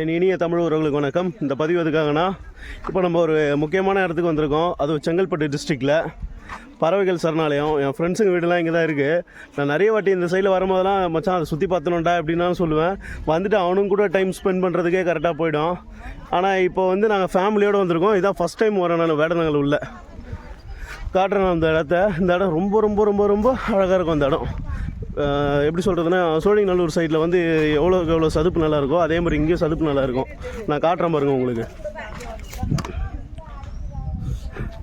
என் இனிய தமிழ் உறவுகளுக்கு வணக்கம். இந்த பதிவு எதுக்காகனா இப்போ நம்ம ஒரு முக்கியமான இடத்துக்கு வந்திருக்கோம். அதுவும் செங்கல்பட்டு டிஸ்ட்ரிக்டில் பறவைகள் சரணாலயம். என் ஃப்ரெண்ட்ஸுங்க வீடெல்லாம் இங்கே தான் இருக்குது நான் நிறைய வாட்டி இந்த சைடில் வரும்போதெல்லாம் மச்சான் அதை சுற்றி பார்த்தணும்டா அப்படின்னு சொல்லுவேன். வந்துட்டு அவனும் கூட டைம் ஸ்பெண்ட் பண்ணுறதுக்கே கரெக்டாக போயிடும். ஆனால் இப்போ வந்து நாங்கள் ஃபேமிலியோடு வந்திருக்கோம். இதான் ஃபஸ்ட் டைம் வரேன் நான் வேடநகல் உள்ள. காட்டுறேன் அந்த இடத்த. இந்த இடம் ரொம்ப ரொம்ப ரொம்ப ரொம்ப அழகாக இருக்கும் அந்த இடம். எப்படி சொல்கிறதுனா சோழிங்கநல்லூர் சைடில் வந்து எவ்வளோக்கு எவ்வளோ சதுப்பு நல்லா இருக்கோ அதே மாதிரி இங்கேயும் சதுப்பு நல்லா இருக்கும். நான் காட்டுறேன் பாருங்கள் உங்களுக்கு.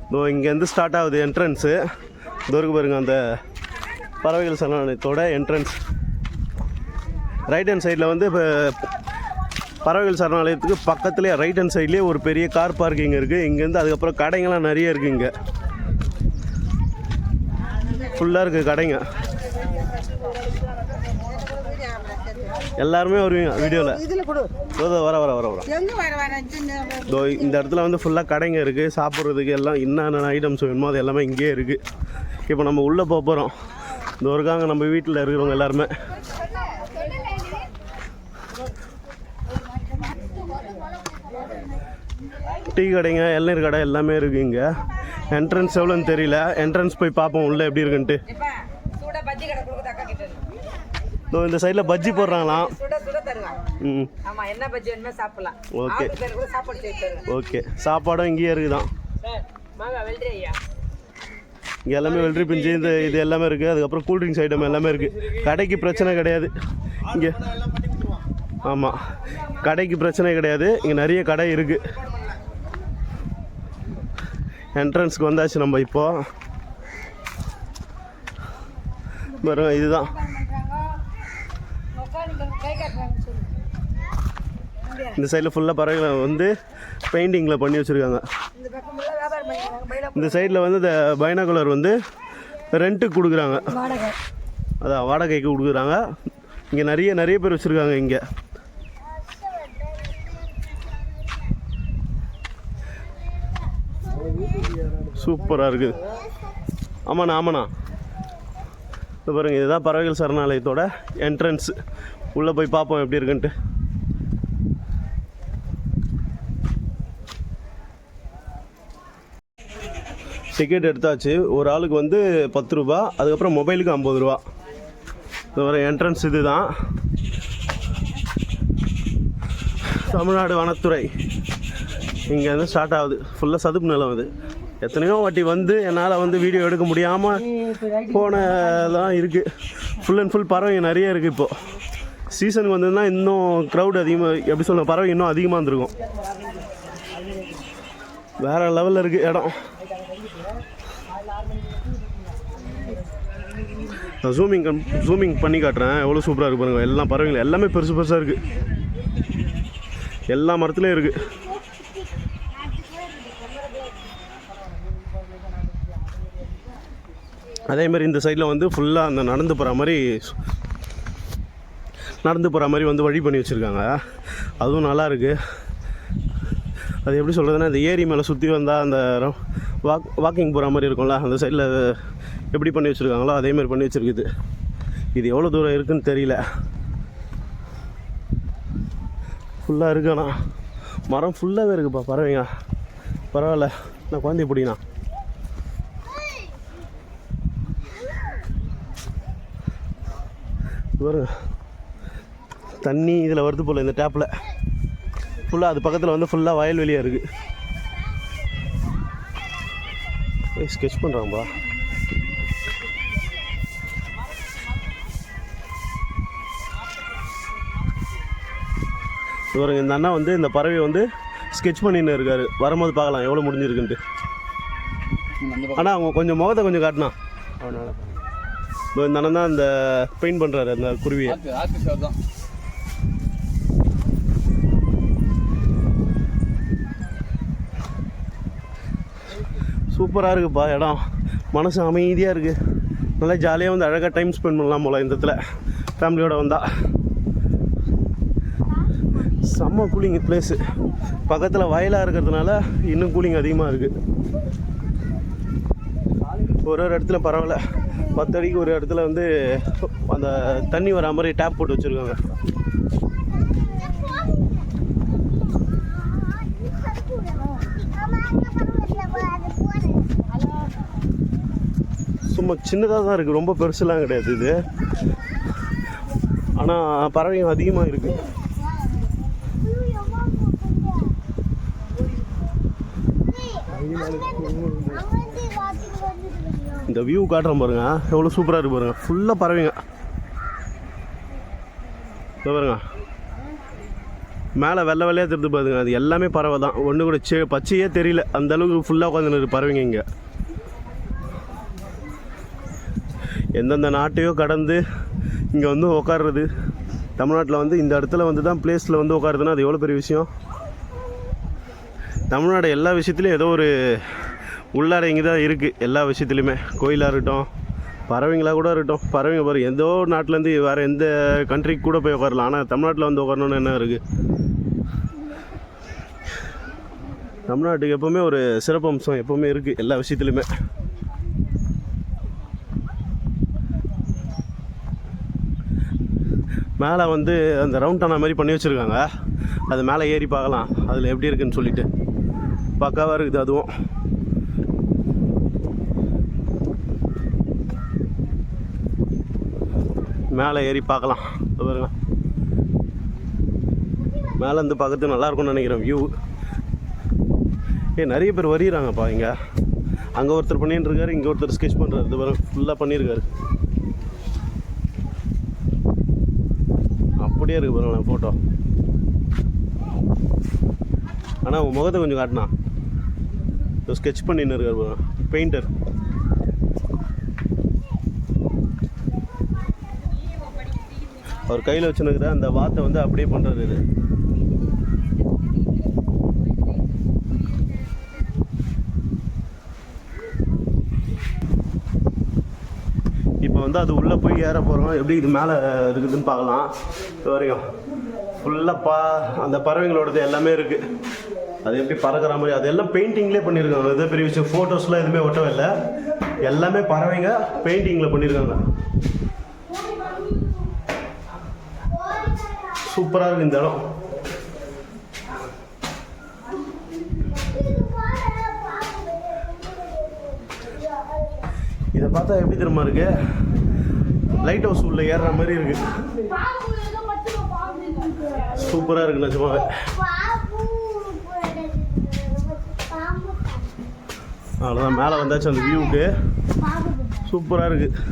இதோ இங்கேருந்து ஸ்டார்ட் ஆகுது என்ட்ரன்ஸு இதோ பாருங்கள் அந்த பறவைகள் சரணாலயத்தோட என்ட்ரன்ஸ் ரைட் ஹேண்ட் சைடில் வந்து இப்போ பறவைகள் சரணாலயத்துக்கு பக்கத்துலேயே ரைட் ஹேண்ட் சைட்லேயே ஒரு பெரிய கார் பார்க்கிங் இருக்குது இங்கேருந்து அதுக்கப்புறம் கடைங்கள்லாம் நிறைய இருக்குது இங்கே. ஃபுல்லாக இருக்குது கடைங்க. எல்லாருமே வருவீங்க வீடியோவில் வர வர வர வர. இதோ இந்த இடத்துல வந்து ஃபுல்லாக கடைங்க இருக்குது சாப்பிட்றதுக்கு எல்லாம் என்னென்ன ஐட்டம்ஸ் வேணுமோ அது எல்லாமே இங்கேயே இருக்குது இப்போ நம்ம உள்ளே போக போகிறோம் இந்த இருக்காங்க நம்ம வீட்டில் இருக்கிறவங்க எல்லாருமே. டீ கடைங்க இளநீர் கடை எல்லாமே இருக்குது இங்கே. என்ட்ரன்ஸ் எவ்வளோன்னு தெரியல. என்ட்ரன்ஸ் போய் பார்ப்போம் உள்ளே எப்படி இருக்குன்ட்டு எப்பா சூட பஜ்ஜி கடை கொடுக்குது அக்கா கிட்ட இதோ இந்த சைடில் பஜ்ஜி போடுறாங்களாம். ம் ஓகே. ஓகே. சாப்பாடும் இங்கேயே இருக்குதான். இங்கே எல்லாமே வெள்ளரி பிஞ்சு இந்த இது எல்லாமே இருக்குது அதுக்கப்புறம் கூல்ட்ரிங்க்ஸ் ஐட்டம் எல்லாமே இருக்குது கடைக்கு பிரச்சனை கிடையாது. இங்கே ஆமாம் கடைக்கு பிரச்சனை கிடையாது. இங்கே நிறைய கடை இருக்குது என்ட்ரன்ஸ்க்கு வந்தாச்சு நம்ம இப்போ. பாருங்க இதுதான். இந்த சைடில் ஃபுல்லாக பறவைகளை வந்து பெயிண்டிங்கில் பண்ணி வச்சுருக்காங்க. இந்த சைடில் வந்து இந்த பைனாகுலர் வந்து ரெண்ட்டுக்கு கொடுக்குறாங்க. அதான் வாடகைக்கு கொடுக்குறாங்க. இங்கே நிறைய நிறைய பேர் வச்சுருக்காங்க இங்கே. சூப்பராக இருக்குது. ஆமாண்ணா ஆமாண்ணா. இது பாருங்க இதுதான் பறவைகள் சரணாலயத்தோட என்ட்ரன்ஸ் உள்ளே போய் பார்ப்போம் எப்படி இருக்குன்ட்டு. டிக்கெட் எடுத்தாச்சு. ஒரு ஆளுக்கு வந்து பத்து ரூபா அதுக்கப்புறம் மொபைலுக்கு ஐம்பது ரூபா. இது வர என்ட்ரன்ஸ் இது தான் தமிழ்நாடு வனத்துறை. இங்கேருந்து ஸ்டார்ட் ஆகுது. ஃபுல்லாக சதுப்பு நிலம் அது எத்தனையோ வாட்டி வந்து என்னால் வந்து வீடியோ எடுக்க முடியாமல் போனதான் இருக்குது ஃபுல் அண்ட் ஃபுல் பறவைங்க நிறைய இருக்குது இப்போது சீசனுக்கு வந்ததுன்னா இன்னும் க்ரௌட் அதிகமாக எப்படி சொல்ல பறவை இன்னும் அதிகமாக இருந்திருக்கும். வேறு லெவலில் இருக்குது இடம். நான் ஜூமிங் ஜூமிங் பண்ணி காட்டுறேன். எவ்வளோ சூப்பராக இருக்குது பாருங்கள் எல்லாம் பறவைகள் எல்லாமே பெருசு பெருசாக இருக்குது எல்லா மரத்துலேயும் இருக்குது அதே மாதிரி இந்த சைடில் வந்து ஃபுல்லாக அந்த நடந்து போகிற மாதிரி நடந்து போகிற மாதிரி வந்து வழி பண்ணி வச்சுருக்காங்க. அதுவும் நல்லா இருக்குது அது எப்படி சொல்கிறதுனா இந்த ஏரி மேலே சுற்றி வந்தால் அந்த வாக் வாக்கிங் போகிற மாதிரி இருக்கும்ல. அந்த சைடில் எப்படி பண்ணி வச்சுருக்காங்களோ அதே மாதிரி பண்ணி வச்சுருக்குது. இது எவ்வளோ தூரம் இருக்குன்னு தெரியல. ஃபுல்லாக இருக்காண்ணா மரம் ஃபுல்லாகவே இருக்குப்பா பறவைங்க. பரவாயில்ல. நான் குழந்தை பிடிங்கண்ணா. பாருங்க தண்ணி இதில் வருது போல் இந்த டேப்பில் ஃபுல்லாக அது பக்கத்தில் வந்து ஃபுல்லாக வயல்வெளியாக இருக்குது ஸ்கெச் பண்ணுறாங்கப்பா இவருங்க இந்த அண்ணா வந்து இந்த பறவையை வந்து ஸ்கெச் பண்ணின்னு இருக்காரு. வரும்போது பார்க்கலாம் எவ்வளோ முடிஞ்சிருக்குன்ட்டு. ஆனால் அவங்க கொஞ்சம் முகத்தை கொஞ்சம் காட்டினா அவனால இதோ இந்த அண்ணன் தான் இந்த பெயிண்ட் பண்ணுறாரு அந்த குருவியை. சூப்பராக இருக்குப்பா இடம். மனசு அமைதியாக இருக்குது நல்லா ஜாலியாக வந்து அழகாக டைம் ஸ்பெண்ட் பண்ணலாம் போல் இந்த இடத்துல. ஃபேமிலியோடு வந்தால் செம்ம கூலிங் பிளேஸு பக்கத்தில் வயலாக இருக்கிறதுனால இன்னும் கூலிங் அதிகமாக இருக்குது ஒரு ஒரு இடத்துல பரவாயில்ல. பத்து அடிக்கு ஒரு இடத்துல வந்து அந்த தண்ணி வரா மாதிரி டேப் போட்டு வச்சுருக்காங்க. சும்மா சின்னதாக தான் இருக்குது ரொம்ப பெருசுலாம் கிடையாது இது. ஆனால் பறவையும் அதிகமாக இருக்குது இந்த வியூ காட்டுறேன் பாருங்க. எவ்வளோ சூப்பராக இருக்கு பாருங்க. ஃபுல்லாக பறவைங்க. பாருங்க. மேலே வெள்ளை வெள்ளையாக தெரிஞ்சு பாருங்க. அது எல்லாமே பறவை தான். ஒன்று கூட சே பச்சையே தெரியல. அந்த அளவுக்கு ஃபுல்லாக உட்காந்துருக்கு பறவைங்க இங்கே. எந்தெந்த நாட்டையோ கடந்து இங்கே வந்து உட்காருறது தமிழ்நாட்டில் வந்து இந்த இடத்துல வந்து தான் பிளேஸில் வந்து உட்காருதுன்னா அது எவ்வளோ பெரிய விஷயம்? தமிழ்நாடு எல்லா விஷயத்துலையும் ஏதோ ஒரு உள்ளார இங்கே தான் இருக்குது எல்லா விஷயத்துலையுமே கோயிலாக இருக்கட்டும் பறவைங்களாக கூட இருக்கட்டும். பறவைங்க பாரு எந்த நாட்டிலேருந்து வேறு எந்த கண்ட்ரிக்கு கூட போய் உட்காரலாம். ஆனால் தமிழ்நாட்டில் வந்து உட்காரணுன்னு என்ன இருக்குது தமிழ்நாட்டுக்கு எப்போவுமே ஒரு சிறப்பம்சம் எப்போவுமே இருக்குது எல்லா விஷயத்துலையுமே மேலே வந்து அந்த ரவுண்டானா மாதிரி பண்ணி வச்சுருக்காங்க. அது மேலே ஏறி பார்க்கலாம். அதில் எப்படி இருக்குன்னு சொல்லிட்டு. பக்காவாக இருக்குது அதுவும். மேலே ஏறி பார்க்கலாம். பாருங்க. மேலே இருந்து பார்க்கறது நல்லா இருக்கும்னு நினைக்கிறேன் வியூ ஏ நிறைய பேர் வரிகிறாங்கப்பா இங்கே. அங்கே ஒருத்தர் பண்ணிட்டு இருக்காரு இங்கே ஒருத்தர் ஸ்கெச் பண்ணுறாரு இது பாருங்க ஃபுல்லாக பண்ணியிருக்காரு அப்படியே இருக்குது பாருங்களேன் ஃபோட்டோ ஆனால் உன் முகத்தை கொஞ்சம் காட்டினா ஸ்கெச் ஸ்கெட்ச் பண்ணின்னு இருக்கார் பாருங்க பெயிண்டர் அவர் கையில் வச்சுனுக்கிற அந்த வாத்தை வந்து அப்படியே பண்ணுறது இது. இப்போ வந்து அது உள்ளே போய் ஏற போகிறோம் எப்படி இது மேலே இருக்குதுன்னு பார்க்கலாம். இது வரையும். ஃபுல்லாக பா அந்த பறவைங்களோடது எல்லாமே இருக்குது அது எப்படி பறக்கிற மாதிரி அது எல்லாம் பெயிண்டிங்லேயே பண்ணியிருக்காங்க எதோ பெரிய விஷயம். ஃபோட்டோஸ்லாம் எதுவுமே ஒட்டவே இல்லை. எல்லாமே பறவைங்க பெயிண்டிங்கில் பண்ணியிருக்காங்க சூப்பராக இருக்குது இந்த இடம். இதை பார்த்தா எப்படி தெரியுமா இருக்கு? லைட் ஹவுஸ் உள்ள ஏறுற மாதிரி இருக்கு. சூப்பராக இருக்கு நிஜமாவே. அவ்வளோதான் மேலே வந்தாச்சு அந்த வியூவுக்கு சூப்பராக இருக்குது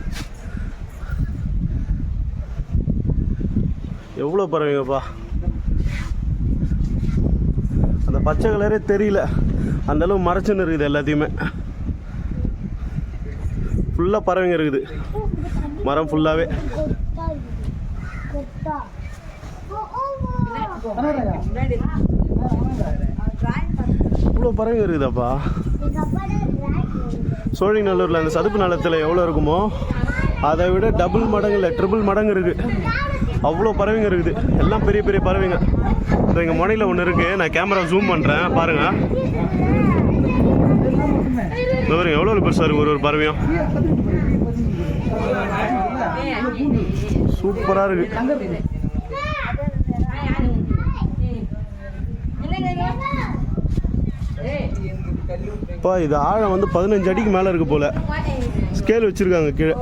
எவ்வளோ பறவைங்கப்பா? அந்த பச்சை கலரே தெரியல. அந்த அளவு மறைச்சுன்னு இருக்குது எல்லாத்தையுமே. ஃபுல்லாக பறவைங்க இருக்குது. மரம் ஃபுல்லாகவே இவ்வளோ பறவைங்க இருக்குதாப்பா? சோழிநல்லூரில் அந்த சதுப்பு நிலத்தில் எவ்வளோ இருக்குமோ? அதை விட டபுள் மடங்கு இல்லை ட்ரிபிள் மடங்கு இருக்குது அவ்வளோ பறவைங்க இருக்குது. எல்லாம் பெரிய பெரிய பறவைங்க. இப்போ எங்கள் முனையில் ஒன்று இருக்குது நான் கேமரா ஜூம் பண்ணுறேன் பாருங்கள் பாருங்க எவ்வளோ பெருசாக இருக்குது ஒரு ஒரு பறவையும். சூப்பராக இருக்குது இப்போ இது ஆழம் வந்து பதினஞ்சு அடிக்கு மேலே இருக்கு போல. ஸ்கேல் வச்சுருக்காங்க கீழே.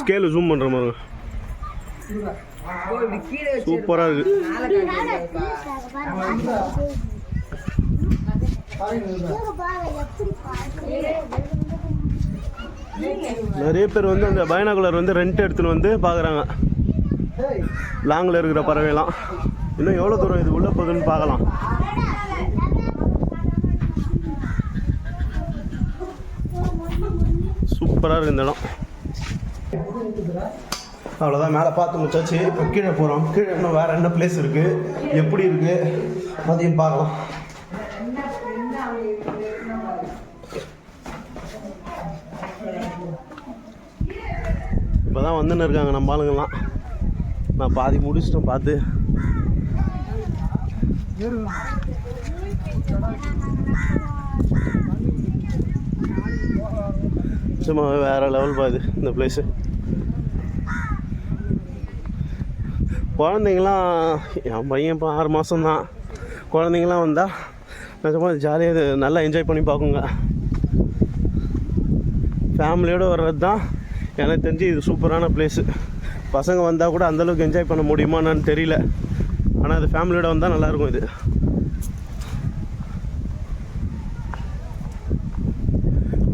ஸ்கேல் ஜூம் பண்ணுற மாதிரி சூப்பராக இருக்கு. நிறைய பேர் வந்து அந்த பைனாகுலர் வந்து ரெண்ட் எடுத்துன்னு வந்து பார்க்குறாங்க லாங்கில் இருக்கிற பறவைலாம் இன்னும் எவ்வளோ தூரம் இது உள்ள போகுதுன்னு பார்க்கலாம். சூப்பராக இருக்கு இந்த இடம். அவ்வளோதான் மேலே பார்த்து முடிச்சாச்சு இப்போ கீழே போகிறோம் கீழே இன்னும் வேறு என்ன பிளேஸ் இருக்குது எப்படி இருக்குது அதையும் பார்க்கலாம். இப்போ தான் வந்துன்னு இருக்காங்க நம்ம ஆளுங்கெல்லாம். நான் பாதி முடிச்சிட்டேன் பார்த்து. சும்மா வேறு லெவல் பாது இந்த பிளேஸு குழந்தைங்களாம் என் பையன் இப்போ ஆறு மாதம்தான் குழந்தைங்களாம் வந்தால் நிஜமாக ஜாலியாக இது நல்லா என்ஜாய் பண்ணி பார்க்குங்க. ஃபேமிலியோடு வர்றது தான் எனக்கு தெரிஞ்சு இது சூப்பரான பிளேஸு பசங்க வந்தால் கூட அந்தளவுக்கு என்ஜாய் பண்ண முடியுமான்னு தெரியல. ஆனால் அது ஃபேமிலியோட வந்தால் நல்லாயிருக்கும் இது.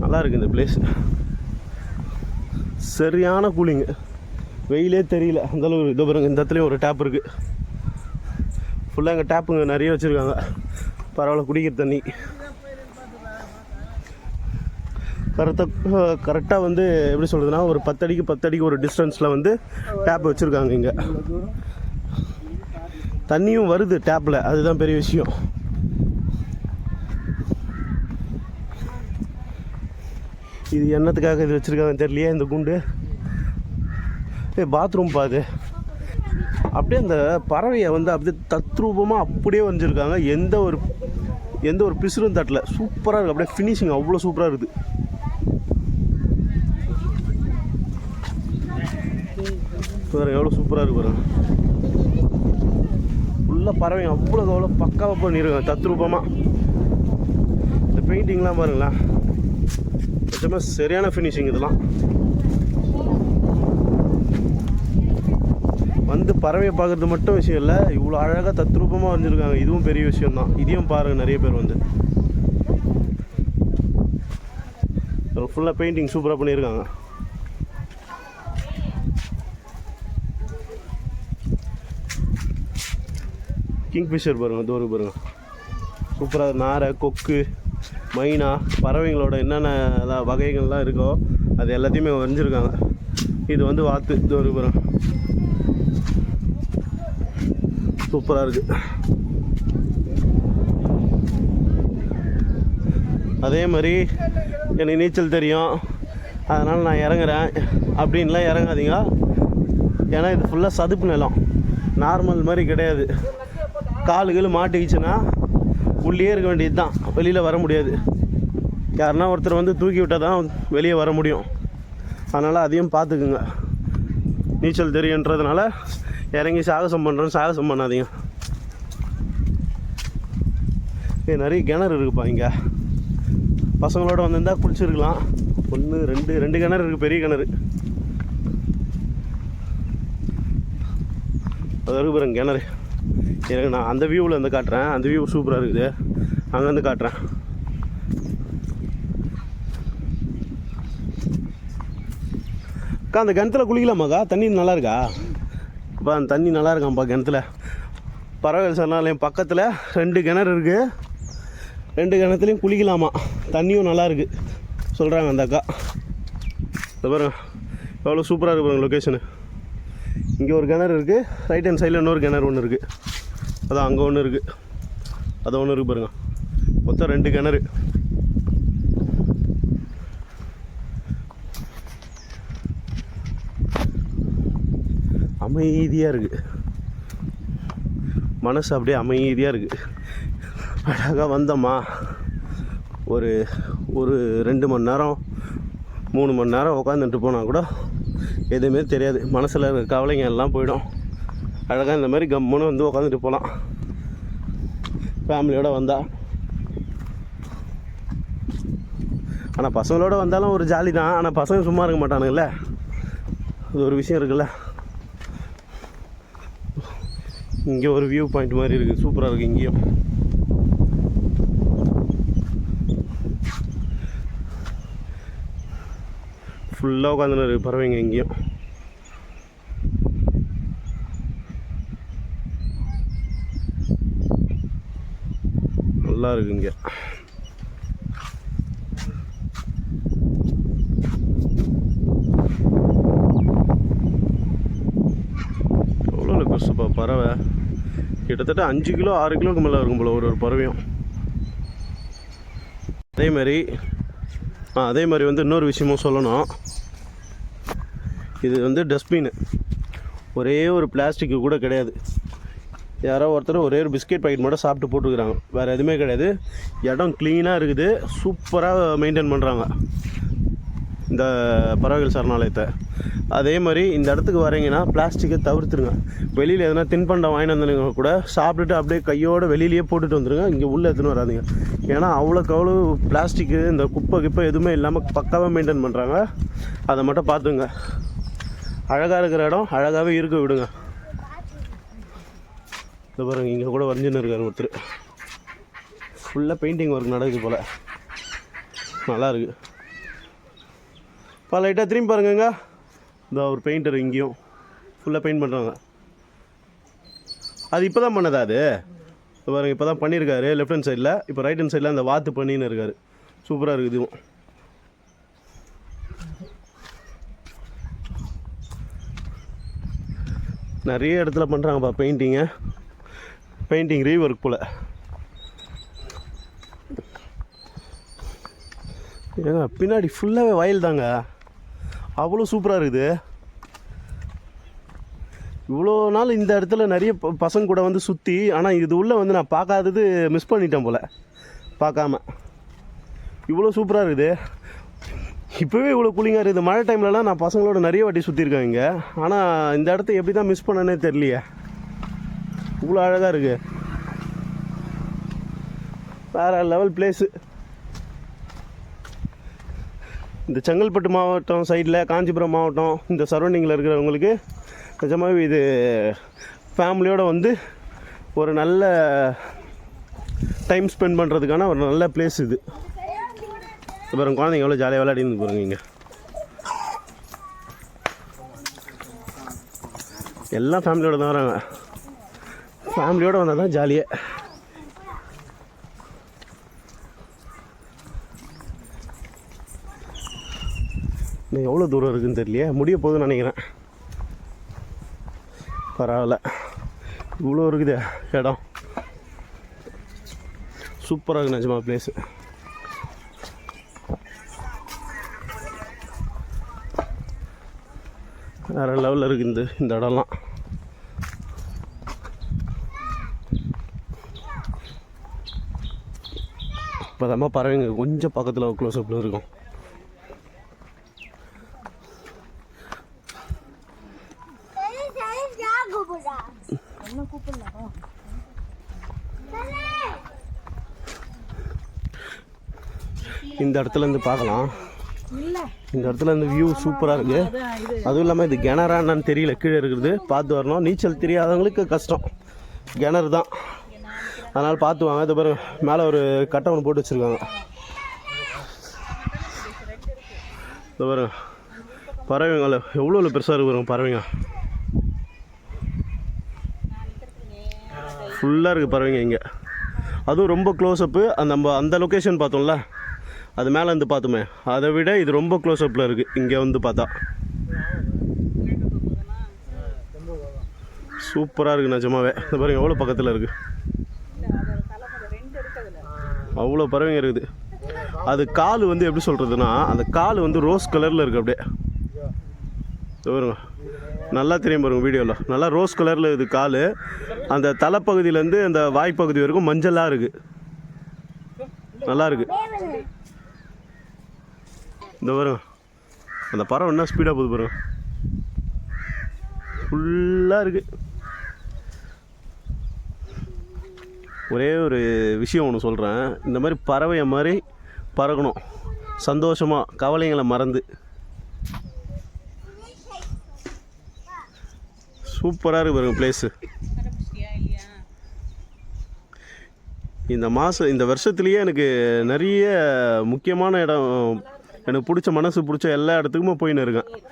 நல்லா இருக்கு இந்த பிளேஸ் சரியான கூலிங்கு வெயிலே தெரியல. அந்தளவு இதோ பாருங்க இந்த இடத்துலையும் ஒரு டேப் இருக்குது ஃபுல்லாக இங்கே டேப்புங்க நிறைய வச்சுருக்காங்க. பரவாயில்ல குடிக்கிற தண்ணி. கரெக்டாக கரெக்டாக வந்து எப்படி சொல்கிறதுனா ஒரு பத்தடிக்கு பத்தடிக்கு ஒரு டிஸ்டன்ஸில் வந்து டேப் வச்சுருக்காங்க இங்கே. தண்ணியும் வருது டேப்பில் அதுதான் பெரிய விஷயம். இது என்னத்துக்காக இது வச்சுருக்காங்க தெரியலையே இந்த குண்டு. ஏ பாத்ரூம் பாது அப்படியே அந்த பறவையை வந்து அப்படியே தத்ரூபமாக அப்படியே வரைஞ்சிருக்காங்க எந்த ஒரு எந்த ஒரு பிசுறும் தட்டல. சூப்பராக இருக்குது அப்படியே ஃபினிஷிங் அவ்வளோ சூப்பராக இருக்குது. பாருங்க எவ்வளோ சூப்பராக இருக்கு பாருங்க. ஃபுல்லாக பறவைங்க அவ்வளோ அவ்வளோ பக்காவாக பண்ணியிருக்காங்க தத்ரூபமாக இந்த பெயிண்டிங்லாம் பாருங்களேன். நிஜமாக சரியான ஃபினிஷிங் இதெல்லாம். வந்து பறவையை பார்க்குறது மட்டும் விஷயம் இல்லை இவ்வளோ அழகாக தத்ரூபமாக வரைஞ்சிருக்காங்க இதுவும் பெரிய விஷயம் தான் இதையும் பாருங்கள் நிறைய பேர் வந்து. ஃபுல்லாக பெயிண்டிங் சூப்பராக பண்ணியிருக்காங்க. கிங்ஃபிஷர் பாருங்கள் தோறு பாருங்க. சூப்பராக நாரை கொக்கு மைனா பறவைங்களோட என்னென்ன வகைகள்லாம் இருக்கோ அது எல்லாத்தையுமே வரைஞ்சிருக்காங்க. இது வந்து வாத்து. தோறு சூப்பராக இருக்குது அதே மாதிரி எனக்கு நீச்சல் தெரியும். அதனால் நான் இறங்குறேன். அப்படின்லாம் இறங்காதீங்க. ஏன்னா இது ஃபுல்லாக சதுப்பு நிலம். நார்மல் மாதிரி கிடையாது. காலுகள் மாட்டிக்கிச்சுன்னா உள்ளே இருக்க வேண்டியது தான் வெளியில் வர முடியாது. யாருன்னா ஒருத்தர் வந்து தூக்கி விட்டால் தான் வெளியே வர முடியும். அதனால் அதையும் பார்த்துக்குங்க நீச்சல் தெரியுன்றதுனால இறங்கி சாகசம் பண்ணுறோம் சாகசம் பண்ணாதீங்க. ஏ நிறைய கிணறு இருக்குப்பா இங்கே. பசங்களோட வந்திருந்தா குளிச்சிருக்கலாம். ஒன்று ரெண்டு ரெண்டு கிணறு இருக்குது பெரிய கிணறு. அது இருக்கு பாருங்க கிணறு. எனக்கு நான் அந்த வியூவில் வந்து காட்டுறேன். அந்த வியூ சூப்பராக இருக்குது. அங்கேருந்து காட்டுறேன். அக்கா அந்த கிணத்துல குளிக்கலாமாக்கா? தண்ணி நல்லா இருக்கா? அப்பா அந்த தண்ணி நல்லா இருக்காம்ப்பா கிணத்துல. பறவைகள் சரணாலயம் பக்கத்தில் ரெண்டு கிணறு இருக்குது ரெண்டு கிணத்துலையும் குளிக்கலாமா? தண்ணியும் நல்லா இருக்கு. சொல்கிறாங்க அந்த அக்கா. இந்த பாருங்க எவ்வளோ சூப்பராக இருக்கு பாருங்க லொக்கேஷனு இங்கே ஒரு கிணறு இருக்குது ரைட் ஹேண்ட் சைடில் இன்னொரு கிணறு ஒன்று இருக்குது அதான் அங்கே ஒன்று இருக்குது அது ஒன்று இருக்குது பாருங்க. மொத்தம் ரெண்டு கிணறு. அமைதியாக இருக்குது மனசு அப்படியே அமைதியாக இருக்குது அழகாக வந்தோமா ஒரு ஒரு ரெண்டு மணி நேரம் மூணு மணி நேரம் உட்காந்துட்டு போனால் கூட எதுவுமே தெரியாது. மனசில் இருக்கிற கவலைங்க எல்லாம் போயிடும். அழகாக இந்த மாதிரி கம்முன்னு வந்து உட்காந்துட்டு போகலாம் ஃபேமிலியோடு வந்தால் ஆனால் பசங்களோட வந்தாலும் ஒரு ஜாலி தான். ஆனால் பசங்க சும்மா இருக்க மாட்டானுங்கல்ல? அது ஒரு விஷயம் இருக்குல்ல? இங்கே ஒரு வியூ பாயிண்ட் மாதிரி இருக்குது சூப்பராக இருக்குது இங்கேயும். ஃபுல்லாக உட்காந்துன்னு இருக்குது பறவைங்க இங்கேயும். நல்லா இருக்குது இங்கே எவ்வளோ பெருசுப்பா பறவை. கிட்டத்தட்ட அஞ்சு கிலோ ஆறு கிலோக்கு மேலே இருக்கும் போல ஒரு ஒரு பறவையும். அதே மாதிரி ஆ அதே மாதிரி வந்து இன்னொரு விஷயமும் சொல்லணும். இது வந்து டஸ்ட்பின் ஒரே ஒரு பிளாஸ்டிக்கு கூட கிடையாது. யாரோ ஒருத்தர் ஒரே ஒரு பிஸ்கெட் பாக்கெட் மட்டும் சாப்பிட்டு போட்டுக்கிறாங்க வேறு எதுவுமே கிடையாது. இடம் க்ளீனாக இருக்குது. சூப்பராக மெயின்டைன் பண்ணுறாங்க இந்த பறவைகள் சரணாலயத்தை. அதே மாதிரி இந்த இடத்துக்கு வரீங்கன்னா பிளாஸ்டிக்கை தவிர்த்துருங்க. வெளியில் எதனா தின்பண்டம் வாங்கிட்டு வந்துருங்க கூட சாப்பிட்டுட்டு அப்படியே கையோடு வெளியிலேயே போட்டுட்டு வந்துருங்க. இங்கே உள்ளே எடுத்துன்னு வராதிங்க. ஏன்னா அவ்வளோக்கு அவ்வளோ பிளாஸ்டிக்கு இந்த குப்பை கிப்பை எதுவுமே இல்லாமல் பக்காவாக மெயின்டைன் பண்ணுறாங்க அதை மட்டும் பார்த்துங்க. அழகாக இருக்கிற இடம் அழகாகவே இருக்க விடுங்க. இந்த பாருங்க இங்கே கூட வரைஞ்சுன்னு இருக்கார் ஒருத்தர். ஃபுல்லாக பெயிண்டிங் ஒர்க் நடக்குது போல். நல்லா இருக்குது இப்போ லைட்டாக திரும்பி பாருங்கங்க. இந்த ஒரு பெயிண்டர் இங்கேயும். ஃபுல்லாக பெயிண்ட் பண்ணுறாங்க அது இப்போ தான் பண்ணதா அது? பாருங்க இப்போ தான் பண்ணியிருக்காரு லெஃப்ட் ஹேண்ட் சைடில் இப்போ ரைட் ஹேண்ட் சைடில் அந்த வாத்து பண்ணின்னு இருக்காரு. சூப்பராக இருக்குது இதுவும். நிறைய இடத்துல பண்ணுறாங்கப்பா பெயிண்டிங்கு பெயிண்டிங் ரீஒர்க் போல். ஏங்க பின்னாடி ஃபுல்லாகவே வயல் தாங்க அவ்வளோ சூப்பராக இருக்குது. இவ்வளோ நாள் இந்த இடத்துல நிறைய ப- பசங்க கூட வந்து சுற்றி ஆனால் இது உள்ளே வந்து நான் பார்க்காதது மிஸ் பண்ணிட்டேன் போல். பார்க்காம. இவ்வளோ சூப்பராக இருக்குது. இப்போவே இவ்வளோ கூலிங்காக இருக்குது. மழை டைம்லலாம் நான் பசங்களோட நிறைய வாட்டி சுற்றிருக்கேன் இங்கே. ஆனால் இந்த இடத்த எப்படி தான் மிஸ் பண்ணனே தெரியலையே. இவ்வளோ அழகாக இருக்குது வேறு லெவல் பிளேஸு இந்த செங்கல்பட்டு மாவட்டம் சைடில் காஞ்சிபுரம் மாவட்டம் இந்த சரௌண்டிங்கில் இருக்கிறவங்களுக்கு நிஜமாகவே இது ஃபேமிலியோடு வந்து ஒரு நல்ல டைம் ஸ்பெண்ட் பண்ணுறதுக்கான ஒரு நல்ல பிளேஸ் இது. அப்புறம் குழந்தைங்க எவ்வளோ ஜாலியாக விளையாடின்னு பாருங்க இங்கே. எல்லாம் ஃபேமிலியோடு தான் வராங்க. ஃபேமிலியோடு வந்தால் தான் ஜாலியாக இன்னும் எவ்வளோ தூரம் இருக்குன்னு தெரியலையே. முடிய போகுதுன்னு நினைக்கிறேன். பரவாயில்ல. இவ்வளோ இருக்குது இடம். சூப்பராக இருக்குது நிஜமா பிளேஸு வேறு லெவலில் இருக்குது இந்த இந்த இடம்லாம். இப்போ தான் பறவைங்க கொஞ்சம் பக்கத்தில் க்ளோஸ் அப்பில் இருக்கும். இந்த இடத்துல இருந்து பார்க்கலாம். இந்த இடத்துல இருந்து வியூ சூப்பராக இருக்கு. அதுவும் இல்லாமல் இது கிணறா என்னன்னு தெரியல. கீழே இருக்குது. பார்த்து வரணும். நீச்சல் தெரியாதவங்களுக்கு கஷ்டம். கிணறு தான். அதனால் பார்த்து வாங்க. இது பாருங்க மேலே ஒரு கட்டை ஒன்று போட்டு வச்சுருக்காங்க. இது பாருங்க பறவைங்கள எவ்வளோ எவ்வளோ பெருசாக இருக்கு பறவைங்க. ஃபுல்லாக இருக்குது பறவைங்க இங்கே. அதுவும் ரொம்ப க்ளோஸ்அப்பு அந்த நம்ம அந்த லொக்கேஷன் பார்த்தோம்ல. அது மேலே வந்து பார்த்துமே அதை விட இது ரொம்ப க்ளோஸ்அப்பில் இருக்குது இங்கே வந்து பார்த்தா. சூப்பராக இருக்குது நிஜமாவே. இந்த பாருங்க எவ்வளோ பக்கத்தில் இருக்குது அவ்வளோ பறவைங்க இருக்குது. அது கால் வந்து எப்படி சொல்கிறதுனா அந்த கால் வந்து ரோஸ் கலரில் இருக்குது அப்படியே. பாருங்க. நல்லா தெரியும் பாருங்க வீடியோவில் நல்லா ரோஸ் கலரில் இது கால். அந்த தலைப்பகுதியிலேருந்து அந்த வாய்ப்பகுதி வரைக்கும் மஞ்சளாக இருக்குது நல்லா இருக்குது இந்த வரும் அந்த பறவை என்ன ஸ்பீடாக போகுது பாருங்க ஃபுல்லாக இருக்குது ஒரே ஒரு விஷயம் ஒன்று சொல்கிறேன் இந்த மாதிரி பறவையை மாதிரி பறக்கணும். சந்தோஷமாக கவலைங்களை மறந்து. சூப்பராக இருக்குது பாருங்க பிளேஸு இந்த மாதம் இந்த வருஷத்துலேயே எனக்கு நிறைய முக்கியமான இடம் எனக்கு பிடிச்ச மனசு பிடிச்ச எல்லா இடத்துக்குமே போயின்னு இருக்கேன்.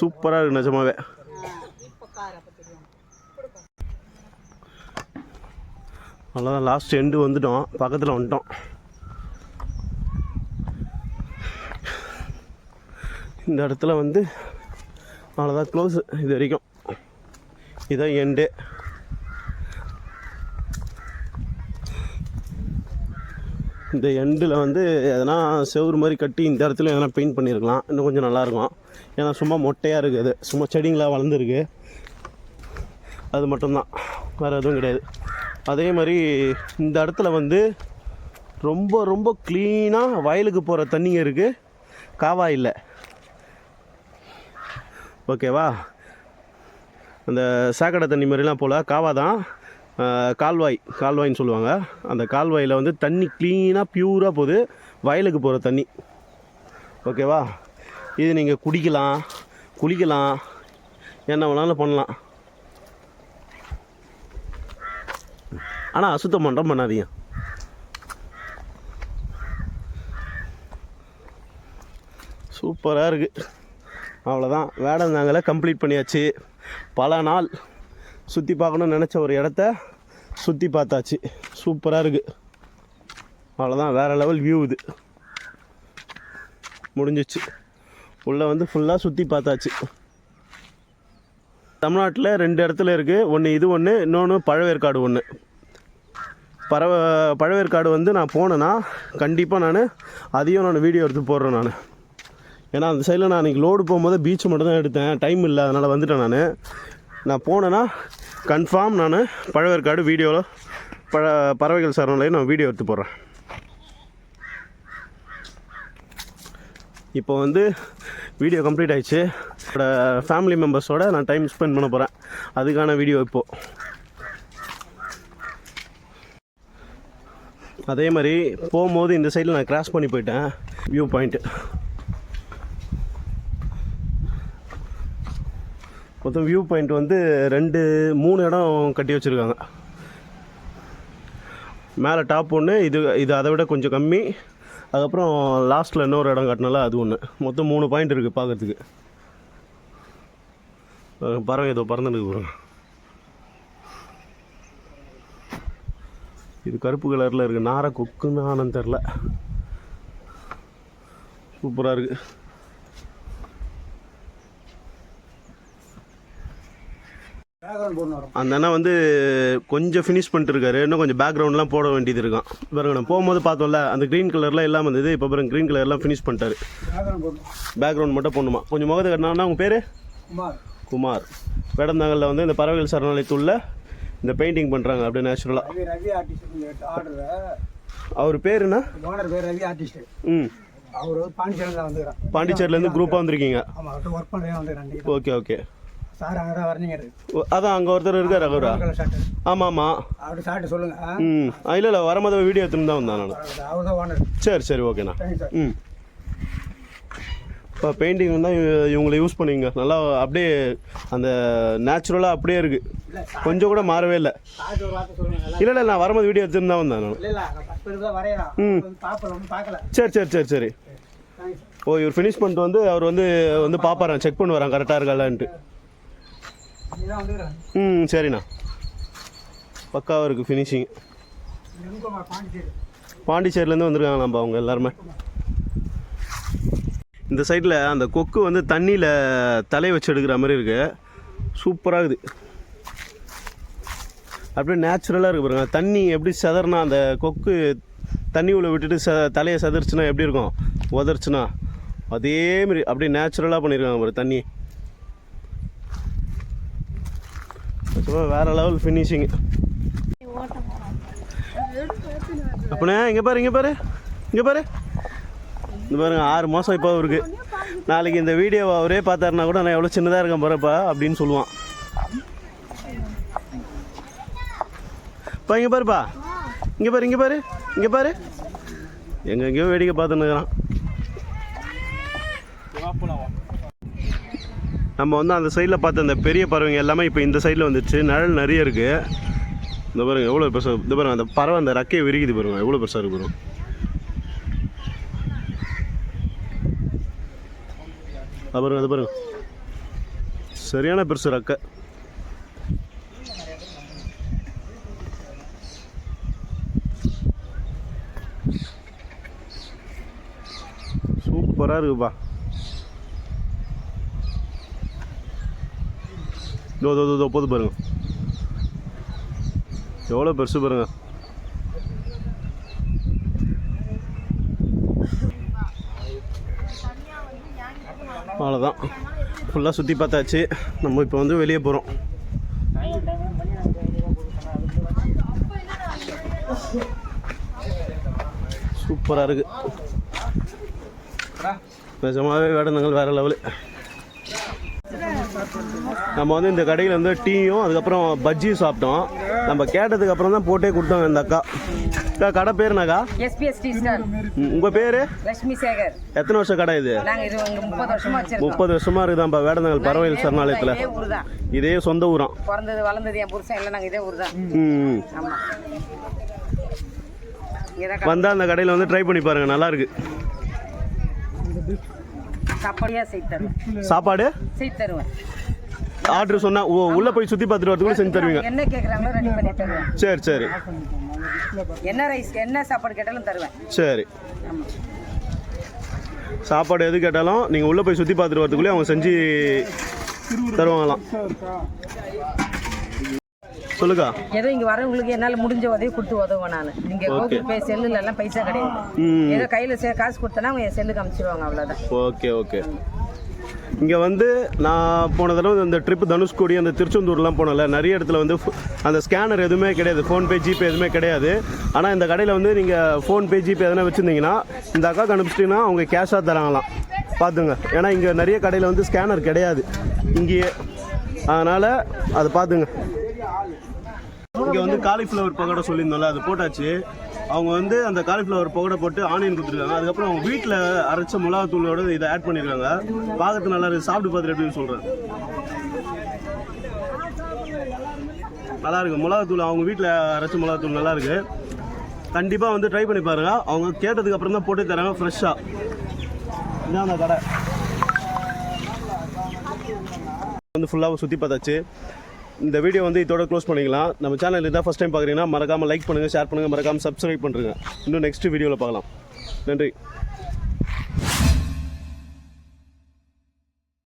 சூப்பராக இருக்கு நிஜமாவே. அவ்வளோதான் லாஸ்ட் எண்டு வந்துட்டோம். பக்கத்தில் வந்துட்டோம். இந்த இடத்துல வந்து அவ்வளோதான் க்ளோஸ் இது வரைக்கும். இதான் எண்டு இந்த எண்டில் வந்து எதனா செவுரு மாதிரி கட்டி இந்த இடத்துல எதனா பெயிண்ட் பண்ணியிருக்கலாம் இன்னும் கொஞ்சம் நல்லாயிருக்கும் ஏன்னா சும்மா மொட்டையாக இருக்குது அது. சும்மா செடிங்களாக வளர்ந்துருக்கு. அது மட்டும்தான். வேறு எதுவும் கிடையாது. அதே மாதிரி இந்த இடத்துல வந்து ரொம்ப ரொம்ப க்ளீனாக வயலுக்கு போகிற தண்ணிங்க இருக்குது காவா இல்லை. ஓகேவா அந்த சாக்கடை தண்ணி மாதிரிலாம் போல். காவா தான் கால்வாய் கால்வாய்ன்னு சொல்லுவாங்க. அந்த கால்வாயில் வந்து தண்ணி க்ளீனாக ப்யூராக போகுது. வயலுக்கு போகிற தண்ணி. ஓகேவா இது நீங்கள் குடிக்கலாம். குளிக்கலாம். என்ன வேணாலும் பண்ணலாம். ஆனால் அசுத்தம் பண்ணுறோம் பண்ணாதீங்க. சூப்பராக இருக்குது அவ்வளோதான் வேடந்தாங்களை கம்ப்ளீட் பண்ணியாச்சு. பல நாள் சுற்றி பார்க்கணும்னு நினச்ச ஒரு இடத்த சுற்றி பார்த்தாச்சு. சூப்பராக இருக்குது அவ்வளோதான் வேறு லெவல் வியூ இது. முடிஞ்சிச்சு. உள்ளே வந்து ஃபுல்லாக சுற்றி பார்த்தாச்சு. தமிழ்நாட்டில் ரெண்டு இடத்துல இருக்குது ஒன்று இது ஒன்று இன்னொன்று பழவேற்காடு ஒன்று பறவை பழவேற்காடு வந்து நான் போனேன்னா கண்டிப்பாக நான் அதையும் நான் வீடியோ எடுத்து போடுறேன் நான். ஏன்னா அந்த சைடில் நான் அன்றைக்கி லோடு போகும்போது பீச் மட்டும் தான் எடுத்தேன். டைம் இல்லை அதனால் வந்துட்டேன் நான். நான் போனேன்னா கன்ஃபார்ம் நான் பழவேற்காடு வீடியோவில் பழ பறவைகள் சரணாலயம் நான் வீடியோ எடுத்து போடுறேன். இப்போ வந்து வீடியோ கம்ப்ளீட் ஆயிடுச்சு. என்னோட ஃபேமிலி மெம்பர்ஸோட நான் டைம் ஸ்பெண்ட் பண்ண போகிறேன் அதுக்கான வீடியோ இப்போது அதே மாதிரி போகும்போது இந்த சைடில் நான் கிராஸ் பண்ணி போயிட்டேன். வியூ பாயிண்ட்டு மொத்தம் வியூ பாயிண்ட் வந்து ரெண்டு மூணு இடம் கட்டி வச்சுருக்காங்க. மேலே டாப் ஒன்று இது இது அதை விட கொஞ்சம் கம்மி. அதுக்கப்புறம் லாஸ்ட்டில் இன்னொரு இடம் கட்டினால அது ஒன்று மொத்தம் மூணு பாயிண்ட் இருக்குது பார்க்கறதுக்கு பறவை ஏதோ பறந்துருக்கு பாருங்க. இது கருப்பு கலரில் இருக்குது நார கொக்குன்னு ஆனன்னு தெரில சூப்பராக இருக்குது அந்த அண்ணா வந்து கொஞ்சம் ஃபினிஷ் பண்ணிட்டு இருக்காரு இன்னும் கொஞ்சம் பேக்ரவுண்ட்லாம் போட வேண்டியது இருக்கான் பாருங்க நான் போகும்போது பார்த்தோம்ல அந்த க்ரீன் கலர்லாம் இல்லாமல் இருந்தது. இப்போ பாருங்க க்ரீன் கலர்லாம் ஃபினிஷ் பண்ணிட்டாரு. பேக்ரவுண்ட் மட்டும் போடணுமா? கொஞ்சம் முகத்தை கட்டினா உங்கள் பேர்? குமார். வேடந்தாங்கலில் வந்து இந்த பறவைகள் சரணாலயத்துள்ள இந்த பெயிண்டிங் பண்ணுறாங்க அப்படியே நேச்சுரலாக அவர் பேர் என்ன? ஓனர் பேர் ரவி ஆர்டிஸ்ட் ம். அவர் பாண்டிச்சேரியில் தான் வந்துக்கிறான் பாண்டிச்சேரிலேருந்து குரூப்பாக வந்திருக்கீங்க? ஆமாம் அவர்கிட்ட ஒர்க் பண்ணுறேன் வந்துக்கிறான் ஓகே ஓகே சார் அங்கே தான் வரணிங்க அதான் அங்கே ஒருத்தர் இருக்கார் அவரா ஆமாம். ஆமாம் சொல்லுங்க. ம். இல்லை இல்லை வரும்போது வீடியோ எடுத்துன்னு தான் வந்தேன் நான். அவர் தான் ஓனர். சரி சரி ஓகேண்ணா ம். இப்போ பெயிண்டிங் இவ- இவங்களை யூஸ் பண்ணிங்க நல்லா அப்படியே அந்த நேச்சுரலாக அப்படியே இருக்குது கொஞ்சம் கூட மாறவே இல்லை. இல்லை இல்லை நான் வரும்போது வீடியோ எடுத்துன்னு தான் வந்தேன் நான். ம். சரி சரி சரி சரி. ஓ இவர் ஃபினிஷ் பண்ணிட்டு வந்து அவர் வந்து வந்து பார்ப்பாரான் செக் பண்ணுவாரான் கரெக்டாக இருக்காளான்ட்டு. ம் சரிண்ணா. பக்காவாக இருக்குது ஃபினிஷிங் பாண்டிச்சேரிலேருந்து வந்திருக்காங்க அவங்க எல்லாருமே. இந்த சைடில் அந்த கொக்கு வந்து தண்ணியில் தலை வச்சு எடுக்கிற மாதிரி இருக்குது சூப்பராக இருக்குது. அப்படியே நேச்சுரலாக இருக்குது பாருங்க. தண்ணி எப்படி செதறனா அந்த கொக்கு தண்ணி உள்ள விட்டுட்டு ச தலையை செதறிச்சுன்னா எப்படி இருக்கும்? உதறிச்சுன்னா அதே மாதிரி அப்படியே நேச்சுரலாக பண்ணியிருக்காங்க பாரு தண்ணி. சும்மா வேறு லெவல் ஃபினிஷிங் அப்படின்னா இங்கே பாரு இங்கே பாரு. இங்கே பாரு. இந்த பாருங்க ஆறு மாதம் இப்போ அவருக்கு. நாளைக்கு இந்த வீடியோவை அவரே பார்த்தாருனா கூட நான் எவ்வளோ சின்னதாக இருக்கேன் பாருப்பா அப்படின்னு சொல்லுவான். இப்போ இங்கே பாருப்பா. இங்கே பாரு இங்கே பாரு. இங்கே பாரு. எங்க எங்கேயோ வேடிக்கை பார்த்துன்னு இருக்கிறான். நம்ம வந்து அந்த சைடில் பார்த்த அந்த பெரிய பறவைங்க எல்லாமே இப்போ இந்த சைடில் வந்துச்சு. நிழல் நிறைய இருக்குது இந்த பாருங்க எவ்வளோ பெருசாக இந்த பாருங்க அந்த பறவை அந்த ரக்கையை விரிக்குது பாருங்க. எவ்வளோ பெருசாக இருக்கு பாருங்க. அது பாருங்க அது பாருங்க. சரியான பெருசு ரக்கை. சூப்பராக இருக்குப்பா. இதோ இதோ, இதோ போது பாருங்க. எவ்வளோ பெருசு பாருங்க. அவ்வளோதான் ஃபுல்லாக சுற்றி பார்த்தாச்சு. நம்ம இப்போ வந்து வெளியே போகிறோம் சூப்பராக இருக்குது நிஜமாகவே வேடனங்கள் வேறு லெவலு நம்ம வந்து இந்த கடையில் வந்து டீயும் அதுக்கப்புறம் பஜ்ஜியும் சாப்பிட்டோம். நம்ம கேட்டதுக்கு அப்புறம் தான் போட்டே கொடுத்தாங்க இந்த அக்கா. அக்கா கடை பேருனாக்கா எஸ்பிஎஸ் டீ ஸ்டால் உங்கள் பேர்? லட்சுமி சேகர். எத்தனை வருஷம் கடை இது? உங்க முப்பது வருஷமா இருக்குதான்ப்பா வேடந்தங்கள் பறவைகள் சரணாலயத்தில். இதே சொந்த ஊராம் பிறந்தது வளர்ந்தது என் புருஷன் எல்லாம் நாங்க இதே ஊர் தான் வந்தால் அந்த கடையில் வந்து ட்ரை பண்ணி பாருங்கள் நல்லா இருக்கு. செய்து தருவேன். சாப்பாடு? செய்து தருவேன். ஆர்டர் சொன்னால் ஓ உள்ளே போய் சுற்றி பார்த்துட்டு வரதுக்குள்ள செஞ்சு தருவீங்க. என்ன கேக்குறாங்களோ ரெடி பண்ணி தருவேன். சரி சரி. என்ன ரைஸ் என்ன சாப்பாடு கேட்டாலும் தருவேன். சரி. சாப்பாடு எது கேட்டாலும் நீங்கள் உள்ளே போய் சுற்றி பார்த்துட்டு வரதுக்குள்ளே அவங்க செஞ்சு தருவாங்களாம். சொல்லுக்கா. ஏதோ இங்க வரவங்களுக்கு என்னால முடிஞ்ச உதவி கொடுத்து உதவுவேன் நான். இங்க கூகுள் பே செல்லுல எல்லாம் பைசா கிடையாது. ஏதோ கையில காசு கொடுத்தனா அவங்க என் செல்லுக்கு அனுப்பிச்சிடுவாங்க அவ்வளவுதான். ஓகே ஓகே இங்கே வந்து நான் போன தடவை இந்த ட்ரிப் தனுஷ்கோடி அந்த திருச்செந்தூர்லாம் போனல நிறைய இடத்துல வந்து அந்த ஸ்கேனர் எதுவுமே கிடையாது. ஃபோன்பே ஜிபே எதுவுமே கிடையாது. ஆனால் இந்த கடையில் வந்து நீங்கள் ஃபோன்பே ஜிபே எதனா வச்சுருந்தீங்கன்னா இந்த அக்காவுக்கு அனுப்பிச்சிட்டிங்கன்னா அவங்க கேஷாக தராங்களாம். பார்த்துங்க. ஏன்னா இங்கே நிறைய கடையில் வந்து ஸ்கேனர் கிடையாது. இங்கேயே. அதனால் அதை பார்த்துங்க. இங்கே வந்து காலிஃப்ளவர் பக்கோட சொல்லியிருந்தோம்ல அது போட்டாச்சு. அவங்க வந்து அந்த காலிஃப்ளவர் புகடை போட்டு ஆனியன் கொடுத்துருக்காங்க. அதுக்கப்புறம் அவங்க வீட்டில் அரைச்ச மிளகாத்தூளோட இதை ஆட் பண்ணியிருக்காங்க பார்க்கறது நல்லா இருக்கு. சாப்பிட்டு பார்த்துட்டு எப்படின்னு சொல்கிறேன் நல்லா இருக்கு. மிளகாத்தூள் அவங்க வீட்டில் அரைச்ச மிளகாத்தூள் நல்லா இருக்கு. கண்டிப்பாக வந்து ட்ரை பண்ணி பாருங்க. அவங்க கேட்டதுக்கு அப்புறம் தான் போட்டு தராங்க ஃப்ரெஷ்ஷாக இதான் அந்த கடை. வந்து ஃபுல்லாக சுற்றி பார்த்தாச்சு. இந்த வீடியோ வந்து இதோட க்ளோஸ் பண்ணிக்கலாம். நம்ம சேனல் இதான் ஃபஸ்ட் டைம் பார்க்குறீங்கன்னா மறக்காமல் லைக் பண்ணுங்கள் ஷேர் பண்ணுங்கள் மறக்காமல் சப்ஸ்கிரைப் பண்ணுறேங்க இன்னும் நெக்ஸ்ட் வீடியோவில் பார்க்கலாம். நன்றி.